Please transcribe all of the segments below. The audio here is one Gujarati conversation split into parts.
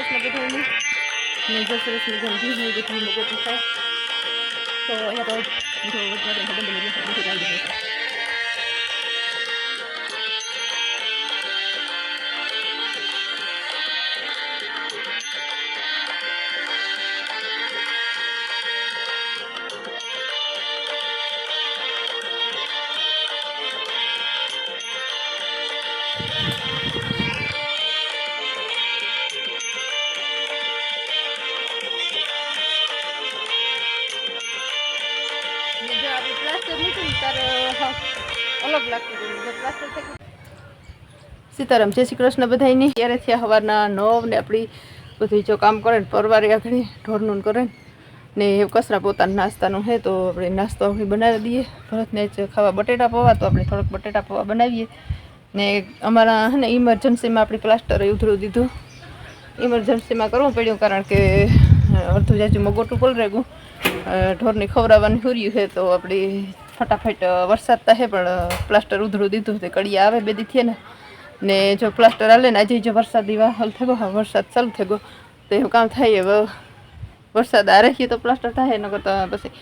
કૃષ્ણ બધાની ને જય શ્રી કૃષ્ણ જેમ ભીજ નહીં બધી મગોટું થાય તો અહીંયા તો જો વધારે ખબર નહીં અલગ લાગતું સીતારામ, જય શ્રી કૃષ્ણ બધાયની. ત્યારે થયા સવારના નવ ને આપણી બધું જો કામ કરે ને પરવારે આગળ ઢોરનું કરે ને. કસરા પોતાના નાસ્તાનું છે, તો આપણે નાસ્તો બનાવી દઈએ. ભરતને જ ખાવા બટેટા પૌવા, તો આપણે થોડોક બટેટા પૌવા બનાવીએ. ને અમારા ને ઇમરજન્સીમાં આપણી પ્લાસ્ટર ઉધરું દીધું. ઇમરજન્સીમાં કરવું પડ્યું કારણ કે અડધું જાજુ મગોટું પલ રેગું ઢોરની ખવડાવવાની હુર્યું છે, તો આપણી ફટાફટ વરસાદ થાય પણ પ્લાસ્ટર ઉધરું દીધું તે કડિયા આવે બે દી ને ને જો પ્લાસ્ટર હાલે ને આજે જો વરસાદી વાહલ થયો, હા, વરસાદ ચાલુ થયો. તો એવું કામ થાય, હવે વરસાદ આ રહીએ તો પ્લાસ્ટર થાય ન કરતા પછી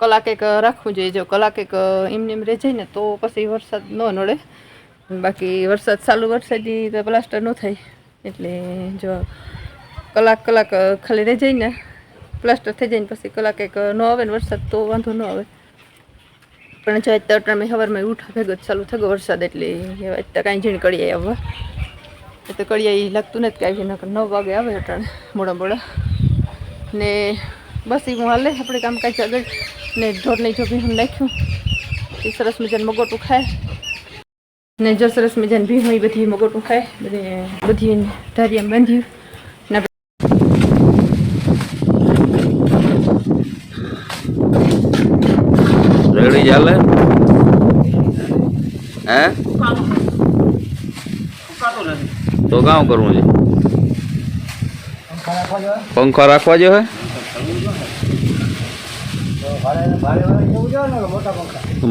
કલાક એક રાખવું જોઈએ. જો કલાક એક એમને એમ રહી જાય ને, તો પછી વરસાદ ન નડે. બાકી વરસાદ ચાલુ વરસાદી તો પ્લાસ્ટર ન થાય. એટલે જો કલાક કલાક ખાલી રહી જાય ને, પ્લાસ્ટર થઈ જાય ને પછી કલાક એક ન આવે ને વરસાદ તો વાંધો ન આવે. પણ જો અત્યારે અટાણે સવારમાં ઉઠા ભેગો ચાલુ થયો વરસાદ એટલે અત્યારે કાંઈ ઝીણ કડીએ આવવા એ તો કડિયા લાગતું નથી કાંઈ નકર નવ વાગે આવે અટાણે, મોડા મોડા. ને બસ એ હું હાલે, આપણે કામકાજ આગળ. ને ઢોરને જો ભીહું નાખ્યું. એ સરસ મજાનું મગોટું ખાય. ને જો સરસ મજાનું ભીહું એ બધી મગોટું ખાય. બધી બધી ધારિયામાં બાંધ્યું ને આપણે રેડી ચાલે હે તો કામ કરવું છે? પંખા રાખવા જો હે?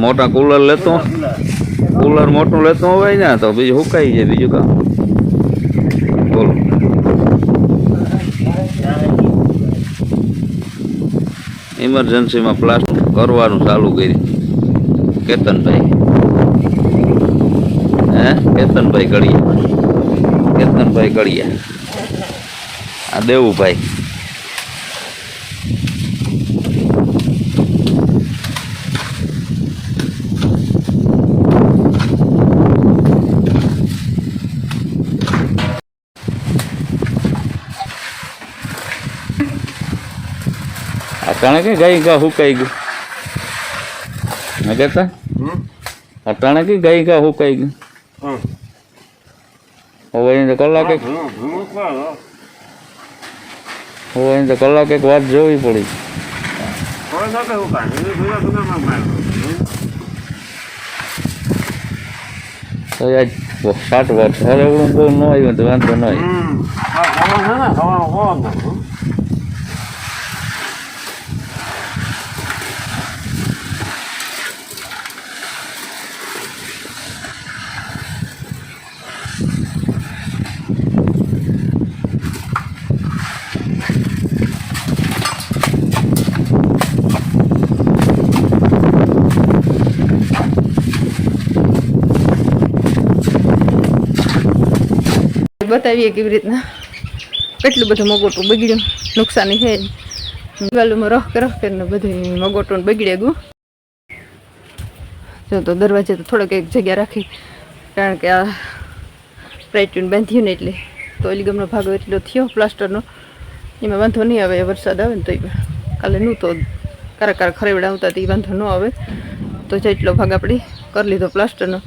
મોટા કુલર લેતો? કુલર મોટું લેતો હોય ને, તો બીજું સુકાઈ જાય, બીજું કામ. બોલો. ઇમરજન્સીમાં પ્લાસ્ટર કરવાનું ચાલુ કર્યું. કેતનભાઈ. હે? કેતનભાઈ કડિયા કેતનભાઈ કડિયા આ દેવુભાઈ. અટાણે કે ગઈ? ગા હુકાઈ ગયું? ના કહેતા? અટાણે કે ગઈ? ગા હુકાઈ ગયું? હવે કલાક હવે તો કલાક એક વાત જોવી પડી. તો આજ સાત વર્ષ હવે એવડું બહુ ન આવ્યું તો વાંધો ન આવ્યો. બતાવીએ કેવી રીતના. કેટલું બધું મગોટું બગડ્યું. નુકસાની છે. દિવાલોમાં રહ કે રહ કરીને બધું મગોટું બગડે ગયું. જો તો દરવાજે તો થોડોક એક જગ્યા રાખી. કારણ કે આ પ્રાઇટ્યુન બાંધ્યું ને એટલે. તો ગમનો ભાગ એટલો થયો પ્લાસ્ટરનો. એમાં વાંધો નહીં આવે, વરસાદ આવે ને તો કાલે નું તો કારા કારા ખરેવડા આવતા એ વાંધો ન આવે. તો જેટલો ભાગ આપણે કરી લીધો પ્લાસ્ટરનો.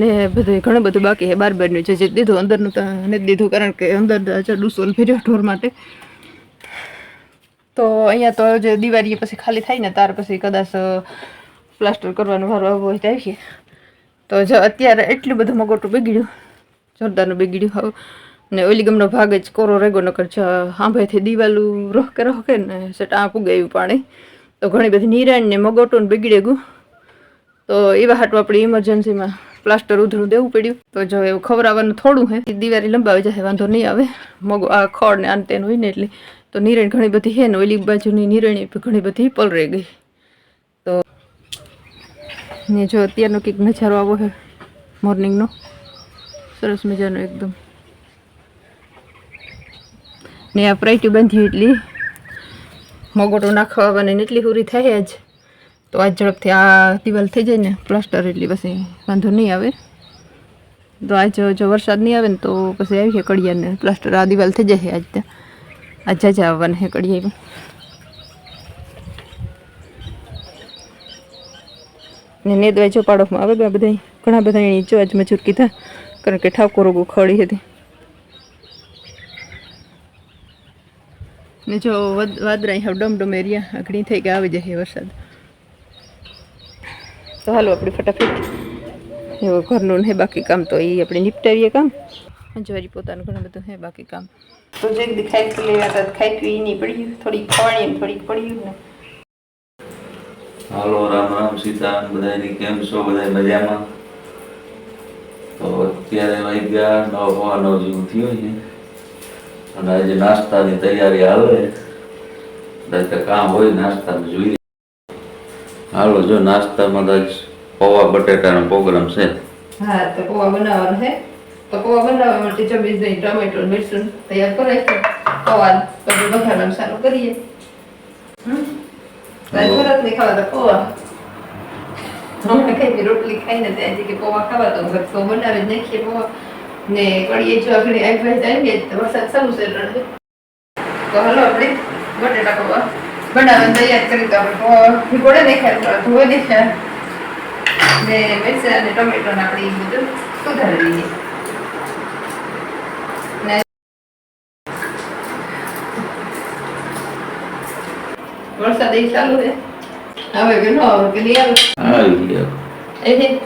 ને બધું ઘણું બધું બાકી છે. બાર બારનું જે દીધું અંદરનું તો નથી દીધું, કારણ કે અંદર ડુસોલ ફેર્યો ઢોર માટે. તો અહીંયા તો જે દિવાળી પછી ખાલી થાય ને ત્યાર પછી કદાચ પ્લાસ્ટર કરવાનું વારો આવવો હોય તો આવીએ. તો જો અત્યારે એટલું બધું મગોટું બગડ્યું, જોરદારનું બગડ્યું હવે. ને ઓલી ગમનો ભાગ જ કોરો રેગો, નકર આંભાઈથી દિવાલું રોહ કે ને, સેટ આ પુગાયું પાણી. તો ઘણી બધી નિરાણ ને મગોટું બગડે ગયું. તો એવા હાટું આપણે ઇમરજન્સીમાં પ્લાસ્ટર ઉધરું દેવું પડ્યું. તો જો એવું ખવડાવવાનું થોડું હે દિવાળી લંબાવી જશે વાંધો નહીં આવે. મગો, આ ખડ ને આન તેનું હોય ને એટલે. તો નિરણ ઘણી બધી છે ને, ઓલી બાજુની નિરણી ઘણી બધી પલરાઈ ગઈ. તો ને જો અત્યારનો કંઈક નજારો આવો છે મોર્નિંગનો. સરસ મજાનો એકદમ. ને આ પ્રાઇટી બાંધી એટલી મગોટો નાખવા આવવાની એટલી પૂરી થાય જ તો આ ઝડપથી આ દિવાલ થઈ જાય ને, પ્લાસ્ટર એટલી પછી વાંધો નહીં આવે. તો આજ જો વરસાદ નહીં આવે ને તો પછી આવી છે કડિયાને પ્લાસ્ટર. આ દિવાલ થઈ જાય આજ ત્યાં આજ જાજા આવવાના છે કડિયામાં ને નેદવાય જો પાડોશમાં આવે બધા ઘણા બધા એની જો આજ મજૂર કીધા, કારણ કે ઠાકોર ખડી હતી. ને જો વદ- હવે ડમ ડમ એરિયા આગળ થઈ ગયા, આવી જાય વરસાદ. તો હાલો આપણે ફટાફટ એવો ઘરનું ને બાકી કામ તો એ આપણે નિપટાવીએ કામ. જોરી પોતાનું ઘણું બધું હે બાકી કામ. તો જે ખાઈ પી લેવા હતા ખાઈ પી નહીં પડ્યું. થોડીક ખવાણી થોડીક પડ્યું ને. હાલો રામ રામ સીતા બધાની કેમ છો? બધા મજામાં? તો અત્યારે વાગ્યા નવ હવા નવ જેવું થયું છે. અને આજે નાસ્તાની તૈયારી આવે કામ હોય નાસ્તાનું જોઈએ હાલો જો નાસ્તામાં તો પૌવા બટેટાનો પ્રોગ્રામ છે. હા તો પૌવા બનાવવાનો છે. તો પૌવા બનાવવા માટે જમીન દહીં ટમેટો મિરસું તૈયાર કરે છે. પૌવા બધું વઘારવાનું સારું કરીએ. ભરત નહીં ખાવા તો પૌવા. હમણાં કઈ રોટલી ખાઈને ત્યાં જગ્યાએ પૌવા ખાવા તો તો બનાવી જ નાખીએ પૌવા. ને કડીએ જો આગળ આગળ જાય તો વરસાદ ચાલુ છે તો હાલો આપણે બટેટા પૌવા. બનાવવાનું તૈયાર કરી તો આપણે ભીગોડે નહીં ખાય ધોઈ નહીં ને મિરચા અને ટમેટો ને આપણે ઈ બધું સુધારી લઈએ વરસાદ એ ચાલુ છે. હવે કે ન કે આવે. એ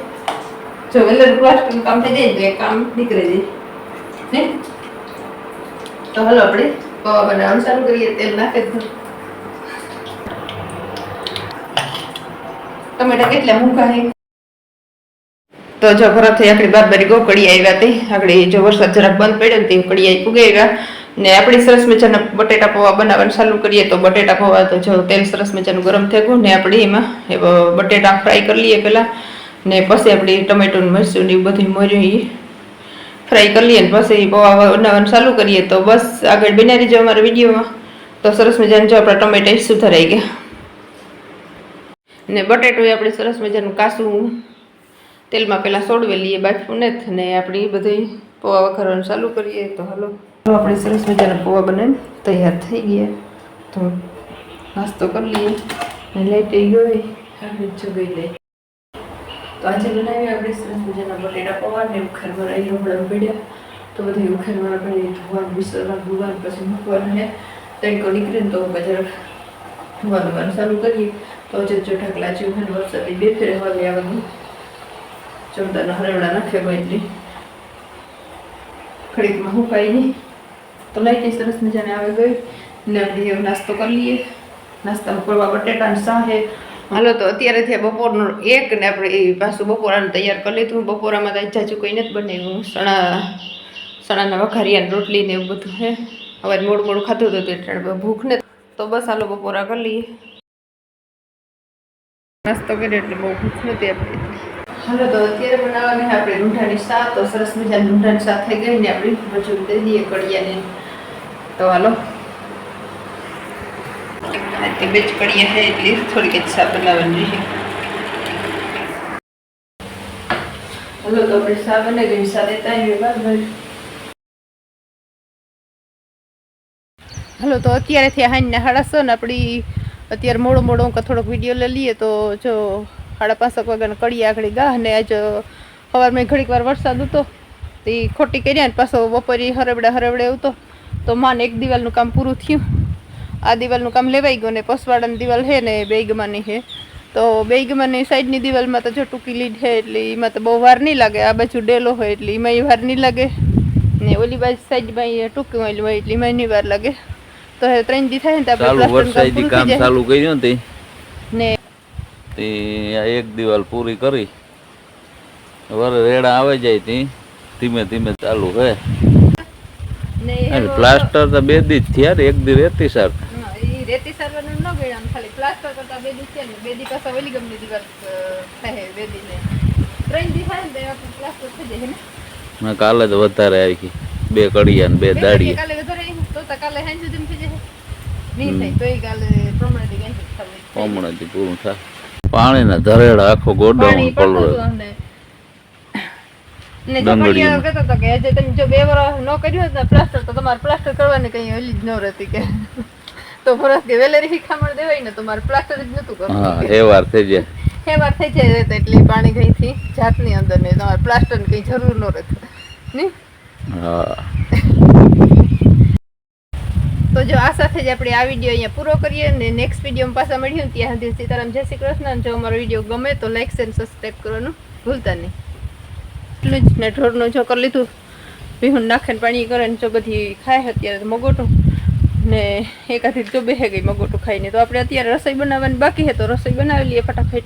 જો વેલર પ્લાસ્ટર કામ થઈ જાય તો એ કામ નીકળી જાય. હે? તો હાલો આપણે પૌવા બનાવવાનું ચાલુ કરીએ તેલ નાખે જ ટમેટા કેટલા મૂકા હે? તો જો ભરતથી આપણી બારબારી ગોકળી આવ્યા તે આપણે જો વરસાદ જરાક બંધ પડ્યો ને તે કડિયા પુગાવ્યા. ને આપણી સરસ મજાના બટેટા પૌવા બનાવવાનું ચાલુ કરીએ તો બટેટા પૌવા તો જો તેલ સરસ મજાનું ગરમ થઈ ગયું ને આપણે એમાં એ બટેટા ફ્રાય કરી લઈએ પહેલાં ને પછી આપણે ટમેટોનું મરચું ને એવું બધું મર્યું એ ફ્રાય કરી લઈએ ને પછી પૌવા બનાવવાનું ચાલુ કરીએ તો બસ આગળ બનાવી જો અમારા વિડીયોમાં. તો સરસ મજાનું જો આપણા ટમેટા સુધારાઈ ગયા. ને બટેટું આપણે સરસ મજાનું કાસું તેલમાં પહેલાં સોડવી લઈએ બાફું ને ને આપણે બધી પૌવા વઘારવાનું ચાલુ કરીએ, તો હાલો. આપણે સરસ મજાના પૌવા બનાવીને તૈયાર થઈ ગયા. તો નાસ્તો કરી લઈએ. ને લાઈટ ગઈ જો ગઈ લઈ તો આજે બનાવી આપણે સરસ મજાના બટેટા પૌવા ને ઉખેરમાં રહી હમણાં પડ્યા તો બધી ઉખાડવા પડે ધોવાનું, વિસરવાનું, ધોવાનું, પછી મૂકવાનું હે. તડકો નીકળે ને તો બજાર ધોવાનું ચાલુ કરીએ. તો જે જો ઢગલા જેવું હોય ને વરસાદની બે ફેરે હવા આવવાનું. ચમદાના હરવડા નાખે એટલે ખડીકમાં હુકાય નહીં. તો લાઈટી સરસ મજાને આવે ગઈ. ને આપણે નાસ્તો કરી લઈએ. નાસ્તામાં કરવા બટેટા ને સાહે હાલો તો અત્યારે થયા બપોરનો એક ને આપણે એ પાછું બપોરાનું તૈયાર કરી લીધું. બપોરામાં તો જાજુ કંઈ નથી બનાવ્યું સણા, સણાના વઘારિયા ને રોટલી ને એવું બધું, હે. હવે મોડું મોડું ખાધું હતું એટલે ભૂખ ને તો બસ હાલો બપોરા કરી લઈએ. નાસ્તો કરીએ એટલે બહુ ભૂખ નથી આપણે હાલો તો અત્યારે બનાવવાની આપણે રૂંઢાની શાક. તો સરસ મજાની રૂંઢાની શાક થઈ ગઈ ને આપણે મજૂર દઈ દઈએ કડિયાને તો હાલો. તે બે જ કડિયા છે એટલે થોડીક જ શાક બનાવવાની છે. હાલો તો આપણે શાક બનાવી ગઈ શાક દેતા બાદ તો અત્યારે થયા હાઈના સાડા ને આપણી અત્યારે મોડો મોડો હું થોડોક વીડિયો લઈ લઈએ તો જો સાડા પાંચક વાગ્યાને કડી આગળ ગા ને આજ સવારમાં ઘડીક વાર વરસાદ હતો તો એ ખોટી કર્યા ને પાછો બપોરે હરવડે હરવડે આવતો તો માને એક દિવાલનું કામ પૂરું થયું. આ દિવાલનું કામ લેવાઈ ગયું ને પસવાડાની દિવાલ છે ને બેગમાની છે તો બેગમાની સાઈડની દિવાલમાં તો જો ટૂંકી લીડ છે એટલે એમાં તો બહુ વાર નહીં લાગે. આ બાજુ ડેલો હોય એટલે એમાં વાર નહીં લાગે. ને ઓલી બાજુ સાઈડમાં એ ટૂંકી હોય એટલે એમાં વાર લાગે. તો ત્રણ દી થાય ને ચાલુ વરસાદી કામ ચાલુ કર્યું ને ને તે એક દિવાલ પૂરી કરી વર રેડા આવે જાય તી ધીમે ધીમે ચાલુ હે પ્લાસ્ટર તો બે દી થયા ને એક દી રેતી સાર રેતી સારવાનું ન ગણ્યા ખાલી પ્લાસ્ટર કરતા બે દી છે ને બે દી પાછા ઓલી ગમની દીવાલ થાય બે દી ને ત્રણ દી થાય ને પ્લાસ્ટર થઈ જાય ને કાલે જ વધારે આવી બે કડિયા ને બે દાડી કાલે વધારે તો કાલે સાંજ સુધી થઈ જશે નહીં થાય તોય કાલે પ્રમાણે થી ગાંઠી ખાવી હમણાંથી પૂરું થાય. પાણીના ધરેડા આખો ગોડાઉન પલળે હતું અમને. ને જો ડંગળીઓમાં. કડિયા કે હજી તમે જો બે વર્ષ ન કર્યું હોત ને પ્લાસ્ટર તો તમારે પ્લાસ્ટર કરવાની કઈ ઓલી જ ન રહેતી કે. તો ફરસ કે વેલેરી શિખામણ દેવાય ને તો મારે પ્લાસ્ટર જ નતું કરવું. હા એ વાર થઈ જાય. એ વાર થઈ જાય તો એટલે પાણી કઈ થી જાતની અંદર ને તમારે પ્લાસ્ટરની કઈ જરૂર ન રહેતું. હા. તો જો આ સાથે જ આપણે આ વીડિયો અહીંયા પૂરો કરીએ અને નેક્સ્ટ વિડીયોમાં પાછા મળ્યું ત્યાં સુધી સીતારામ, જય શ્રી કૃષ્ણ. જો અમારો વીડિયો ગમે તો લાઈક એન્ડ સબસ્ક્રાઈબ કરવાનું ભૂલતા નહીં. એટલું જ ને ઢોરનું જો કરી લીધું. વિહુન નાખીને પાણી કરે ને જો બધી ખાય અત્યારે મગોટું. ને એકાથી જો બેહે ગઈ મગોટું ખાઈને. તો આપણે અત્યારે રસોઈ બનાવવાની બાકી છે, તો રસોઈ બનાવી લઈએ ફટાફટ.